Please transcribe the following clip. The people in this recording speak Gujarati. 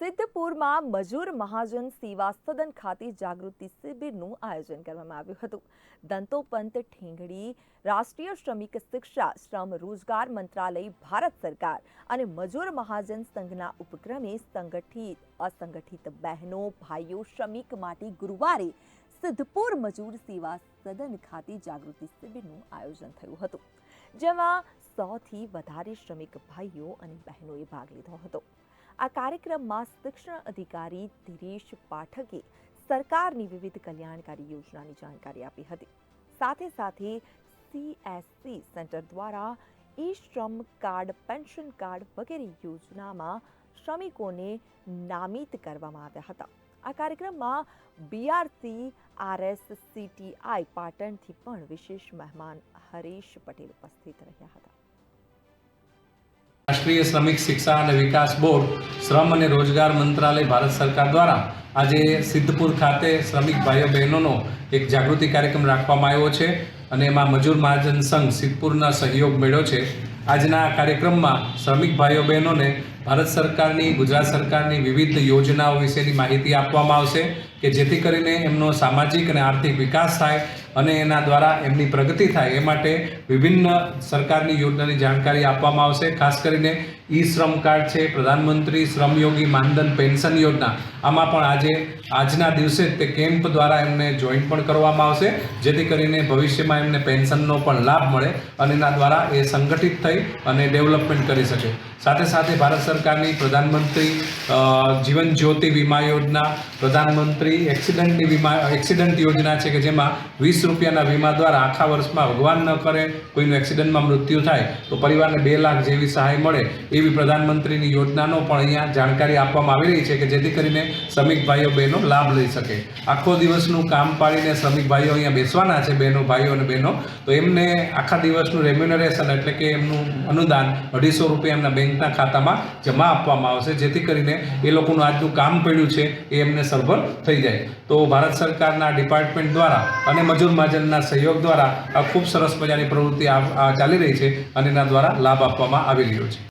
સિદ્ધપુરમાં મજૂર મહાજન સેવા સદન ખાતે જાગૃતિ શિબિરનું આયોજન કરવામાં આવ્યું હતું. દંતોપંત ઠેંગડી, રાષ્ટ્રીય શ્રમિક શિક્ષા, શ્રમ રોજગાર મંત્રાલય, ભારત સરકાર અને મજૂર મહાજન સંઘના ઉપક્રમે સંગઠિત, અસંગઠિત બહેનો, ભાઈઓ શ્રમિક માટે ગુરુવારે સિદ્ધપુર મજૂર સેવા સદન ખાતે જાગૃતિ શિબિરનું આયોજન થયું હતું, જેમાં સોથી વધારે શ્રમિક ભાઈઓ અને બહેનોએ ભાગ લીધો હતો. આ કાર્યક્રમમાં શિક્ષણ અધિકારી ધીરેશ પાઠકે સરકારની વિવિધ કલ્યાણકારી યોજનાની જાણકારી આપી હતી. સાથે સાથે સીએસસી સેન્ટર દ્વારા ઈ શ્રમ કાર્ડ, પેન્શન કાર્ડ વગેરે યોજનામાં શ્રમિકોને નામિત કરવામાં આવ્યા હતા. આ કાર્યક્રમમાં બીઆરસી આરએસ સીટીઆઈ પાટણથી પણ વિશેષ મહેમાન હરીશ પટેલ ઉપસ્થિત રહ્યા હતા. રાષ્ટ્રીય શ્રમિક શિક્ષા અને વિકાસ બોર્ડ, શ્રમ અને રોજગાર મંત્રાલય ભારત સરકાર દ્વારા આજે સિદ્ધપુર ખાતે શ્રમિક ભાઈઓ બહેનોનો એક જાગૃતિ કાર્યક્રમ રાખવામાં આવ્યો છે અને એમાં મજૂર મહાજન સંઘ સિદ્ધપુરના સહયોગ મળ્યો છે. આજના આ કાર્યક્રમમાં શ્રમિક ભાઈઓ બહેનોને ભારત સરકારની, ગુજરાત સરકારની વિવિધ યોજનાઓ વિશેની માહિતી આપવામાં આવશે. કે જેથી કરીને એમનો સામાજિક અને આર્થિક વિકાસ થાય અને એના દ્વારા એમની પ્રગતિ થાય. એ માટે વિભિન્ન સરકારની યોજનાની જાણકારી આપવામાં આવશે. ખાસ કરીને ઈ શ્રમ કાર્ડ છે, પ્રધાનમંત્રી શ્રમયોગી માનધન પેન્શન યોજના. આમાં પણ આજે, આજના દિવસે તે કેમ્પ દ્વારા એમને જોઈન પણ કરવામાં આવશે. જેથી કરીને ભવિષ્યમાં એમને પેન્શનનો પણ લાભ મળે અને એના દ્વારા એ સંગઠિત થઈ અને ડેવલપમેન્ટ કરી શકે. સાથે સાથે ભારત સરકારની પ્રધાનમંત્રી જીવન જ્યોતિ વીમા યોજના, પ્રધાનમંત્રી એક્સિડન્ટની વીમા એક્સિડન્ટ યોજના છે કે જેમાં વીસ રૂપિયાના વીમા દ્વારા આખા વર્ષમાં ભગવાન ન કરે, કોઈનું એક્સિડન્ટમાં મૃત્યુ થાય, તો પરિવારને બે લાખ જેવી સહાય મળે એવી પ્રધાનમંત્રીની યોજનાનો પણ અહીંયા જાણકારી આપવામાં આવી રહી છે કે જેથી કરીને શ્રમિક ભાઈઓ બહેનો લાભ લઈ શકે. આખો દિવસનું કામ પાડીને શ્રમિક ભાઈઓ અહીંયા બેસવાના છે, બહેનો, ભાઈઓ અને બહેનો. તો એમને આખા દિવસનું રેમ્યુનરેશન એટલે કે એમનું અનુદાન અઢીસો રૂપિયા એમના બેંકના ખાતામાં જમા આપવામાં આવશે. જેથી કરીને એ લોકોનું આજનું કામ પડ્યું છે, એ એમને સરભર થઈ જાય. તો ભારત સરકારના ડિપાર્ટમેન્ટ દ્વારા અને મજૂર મહાજનના સહયોગ દ્વારા આ ખૂબ સરસ મજાની પ્રવૃત્તિ ચાલી રહી છે અને એના દ્વારા લાભ આપવામાં આવી રહ્યો છે.